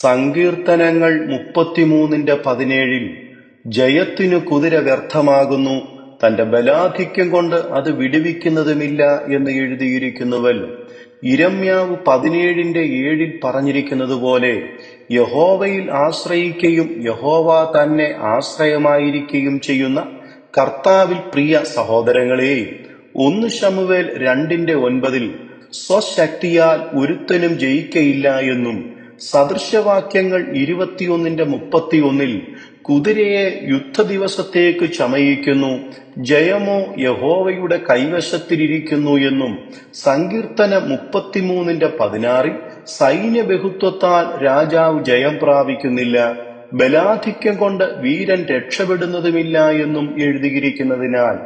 സങ്കീർത്തനങ്ങൾ മുപ്പത്തിമൂന്നിന്റെ പതിനേഴിൽ ജയത്തിനു കുതിര വ്യർത്ഥമാകുന്നു തന്റെ ബലാധിക്യം കൊണ്ട് അത് വിടുവിക്കുന്നതുമില്ല എന്ന് എഴുതിയിരിക്കുന്നുവല്ലോ. ഇരമ്യാവ് പതിനേഴിന്റെ ഏഴിൽ പറഞ്ഞിരിക്കുന്നത് പോലെ യഹോവയിൽ ആശ്രയിക്കുകയും യഹോവ തന്നെ ആശ്രയമായിരിക്കുകയും ചെയ്യുന്ന കർത്താവിൽ പ്രിയ സഹോദരങ്ങളെ ഒന്ന് ശമുവേൽ രണ്ടിന്റെ ഒൻപതിൽ സ്വശക്തിയാൽ ഒരുത്തനും ജയിക്കയില്ല എന്നും സദൃശവാക്യങ്ങൾ ഇരുപത്തിയൊന്നിന്റെ മുപ്പത്തിയൊന്നിൽ കുതിരയെ യുദ്ധ യുദ്ധദിവസത്തേക്ക് ചമയിക്കുന്നു ജയമോ യഹോവയുടെ കൈവശത്തിലിരിക്കുന്നു എന്നും സങ്കീർത്തന മുപ്പത്തിമൂന്നിന്റെ പതിനാറിൽ സൈന്യബഹുത്വത്താൽ രാജാവ് ജയം പ്രാപിക്കുന്നില്ല ബലാധിക്യം കൊണ്ട് വീരൻ രക്ഷപ്പെടുന്നതുമില്ല എന്നും എഴുതിയിരിക്കുന്നതിനാൽ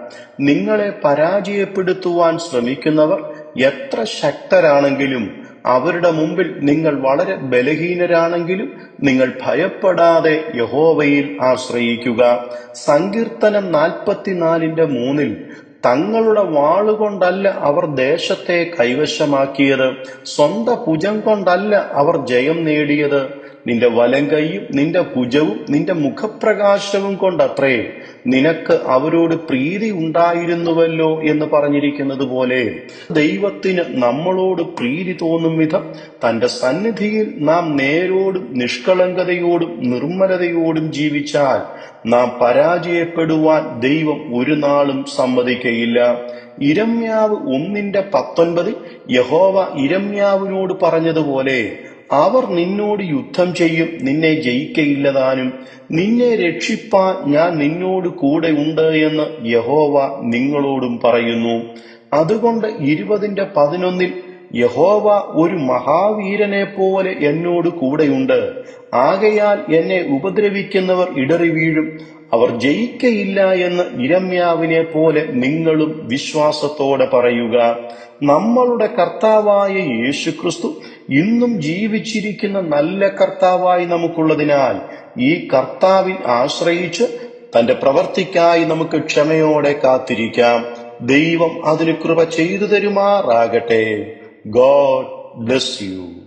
നിങ്ങളെ പരാജയപ്പെടുത്തുവാൻ ശ്രമിക്കുന്നവർ എത്ര ശക്തരാണെങ്കിലും അവരുടെ മുമ്പിൽ നിങ്ങൾ വളരെ ബലഹീനരാണെങ്കിലും നിങ്ങൾ ഭയപ്പെടാതെ യഹോവയിൽ ആശ്രയിക്കുക. സങ്കീർത്തനം നാൽപ്പത്തിനാലിന്റെ മൂന്നിൽ തങ്ങളുടെ വാളുകൊണ്ടല്ല അവർ ദേശത്തെ കൈവശമാക്കിയത്. സ്വന്തം ഭുജം കൊണ്ടല്ല അവർ ജയം നേടിയത്. നിന്റെ വലം കൈയും നിന്റെ ഭുജവും നിന്റെ മുഖപ്രകാശവും കൊണ്ടത്രേ. നിനക്ക് അവരോട് പ്രീതി ഉണ്ടായിരുന്നുവല്ലോ എന്ന് പറഞ്ഞിരിക്കുന്നത് പോലെ ദൈവത്തിന് നമ്മളോട് പ്രീതി തോന്നും വിധം തന്റെ സന്നിധിയിൽ നാം നേരോടും നിഷ്കളങ്കതയോടും നിർമ്മലതയോടും ജീവിച്ചാൽ നാം പരാജയപ്പെടുവാൻ ദൈവം ഒരു നാളും സമ്മതിക്കയില്ല. ഇരമ്യാവ് ഒന്നിന്റെ പത്തൊൻപതിൽ യഹോവ ഇരമ്യാവിനോട് പറഞ്ഞതുപോലെ അവർ നിന്നോട് യുദ്ധം ചെയ്യും നിന്നെ ജയിക്കയില്ലതാനും നിന്നെ രക്ഷിപ്പാൻ ഞാൻ നിന്നോട് കൂടെ ഉണ്ട് എന്ന് യഹോവ നിങ്ങളോടും പറയുന്നു. അതുകൊണ്ട് ഇരുപതിന്റെ പതിനൊന്നിൽ യഹോവ ഒരു മഹാവീരനെ പോലെ എന്നോട് കൂടെയുണ്ട്. ആകയാൽ എന്നെ ഉപദ്രവിക്കുന്നവർ ഇടറി വീഴും. അവർ ജയിക്കയില്ല എന്ന് ഇരമ്യാവിനെ പോലെ നിങ്ങളും വിശ്വാസത്തോടെ പറയുക. നമ്മളുടെ കർത്താവായ യേശുക്രിസ്തു ഇന്നും ജീവിച്ചിരിക്കുന്ന നല്ല കർത്താവായി നമുക്കുള്ളതിനാൽ ഈ കർത്താവിൽ ആശ്രയിച്ച് തന്റെ പ്രവർത്തിക്കായി നമുക്ക് ക്ഷമയോടെ കാത്തിരിക്കാം. ദൈവം അതിന് കൃപ ചെയ്തു തരുമാറാകട്ടെ. God bless you.